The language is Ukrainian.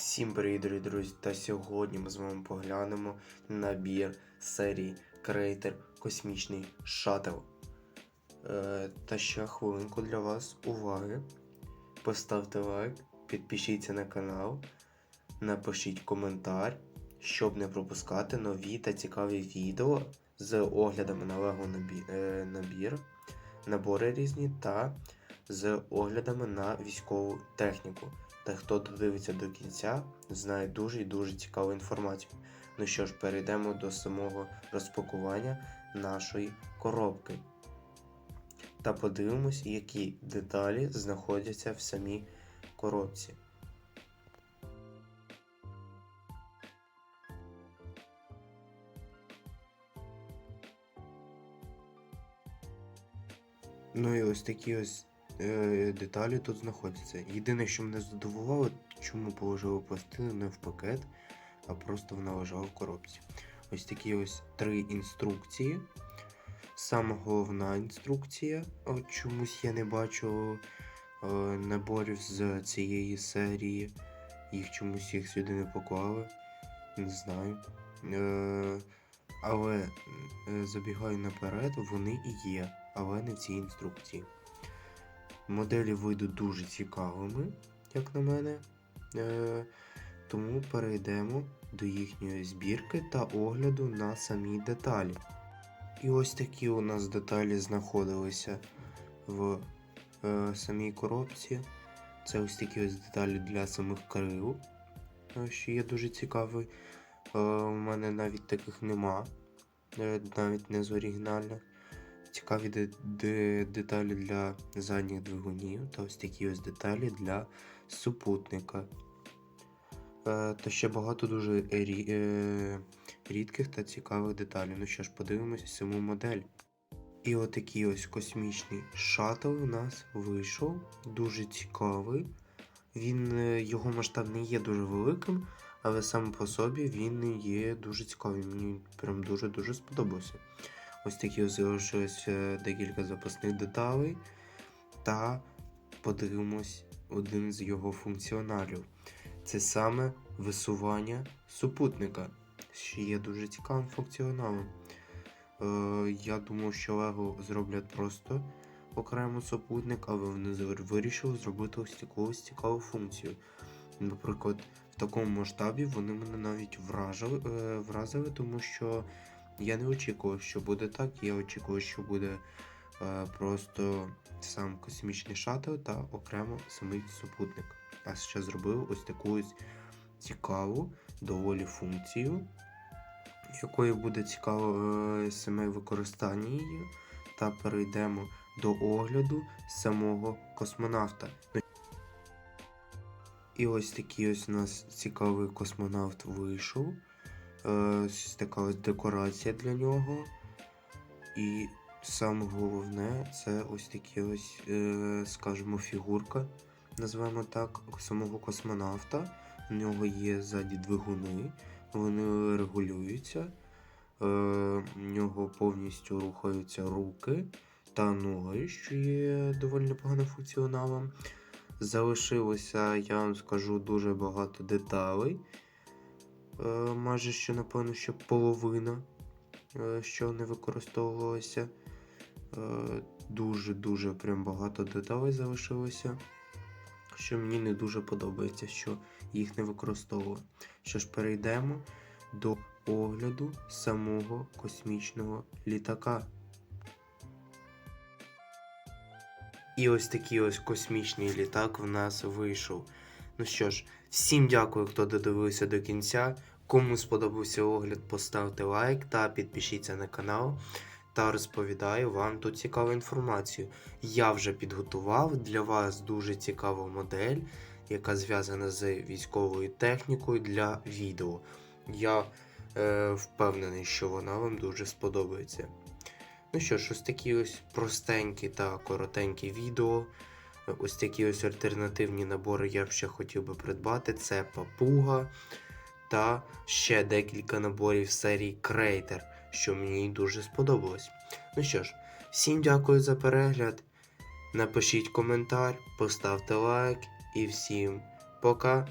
Всім привіт, дорогі друзі! Та сьогодні ми з вами поглянемо набір серії Крейтер Космічний Шаттл. Е, та ще хвилинку для вас уваги. Поставте лайк, підпишіться на канал, напишіть коментар, щоб не пропускати нові та цікаві відео з оглядами на Лего набір, набори різні та з оглядами на військову техніку. Та хто додивиться до кінця, знає дуже і дуже цікаву інформацію. Ну що ж, перейдемо до самого розпакування нашої коробки. Та подивимось, які деталі знаходяться в самій коробці. Ну і ось такі ось деталі тут знаходяться. Єдине, що мене здивувало, чому положили пластину не в пакет, а просто вона лежала в коробці. Ось такі ось три інструкції. Сама головна інструкція. Чомусь я не бачу е, наборів з цієї серії. Їх чомусь їх сюди не поклали. Не знаю. Е, але е, забігаю наперед, вони і є, але не в цій інструкції. Моделі вийдуть дуже цікавими, як на мене. Е, тому перейдемо до їхньої збірки та огляду на самі деталі. І ось такі у нас деталі знаходилися в е, самій коробці. Це ось такі ось деталі для самих крил, е, що є дуже цікавий. Е, у мене навіть таких нема, е, навіть не з оригінальних. Цікаві де, де, деталі для задніх двигунів та ось такі ось деталі для супутника. Е, та ще багато дуже рі, е, рідких та цікавих деталей. Ну що ж, подивимось саму модель. І отакий ось космічний шаттл у нас вийшов. Дуже цікавий. Він, е, його масштаб не є дуже великим, але сам по собі він є дуже цікавий. Мені прям дуже-дуже сподобався. Ось такі ось залишилось е, декілька запасних деталей. Та подивимось один з його функціоналів. Це саме висування супутника, що є дуже цікавим функціоналом. Е, я думав, що Lego зроблять просто окремо супутник, але вони вирішили зробити ось таку ось цікаву функцію. Наприклад, в такому масштабі вони мене навіть вражили, е, вразили, тому що я не очікував, що буде так. Я очікував, що буде е, просто сам космічний шаттл та окремо самий супутник. А ще зробив ось таку ось цікаву доволі функцію, якою буде цікаво е, саме використання її. Та перейдемо до огляду самого космонавта. І ось такий ось у нас цікавий космонавт вийшов. Е, ось така ось декорація для нього. І саме головне це ось такі ось, е, скажімо, фігурка, назвемо так, самого космонавта. У нього є ззаді двигуни, вони регулюються. Е, у нього повністю рухаються руки та ноги, що є доволі непоганим функціоналом. Залишилося, я вам скажу, дуже багато деталей. Е, майже що, напевно, що половина, е, що не використовувалося. Дуже-дуже прям багато деталей залишилося, що мені не дуже подобається, що їх не використовував. Що ж, перейдемо до огляду самого космічного літака. І ось такий ось космічний літак в нас вийшов. Ну що ж, всім дякую, хто додивився до кінця. Кому сподобався огляд, поставте лайк та підпишіться на канал. Та розповідаю вам тут цікаву інформацію. Я вже підготував для вас дуже цікаву модель, яка зв'язана з військовою технікою для відео. Я е, впевнений, що вона вам дуже сподобається. Ну що ж, ось такі ось простенькі та коротенькі відео. Ось такі ось альтернативні набори я б ще хотів би придбати. Це папуга та ще декілька наборів серії Creator, що мені дуже сподобалось. Ну що ж, всім дякую за перегляд. Напишіть коментар, поставте лайк і всім пока.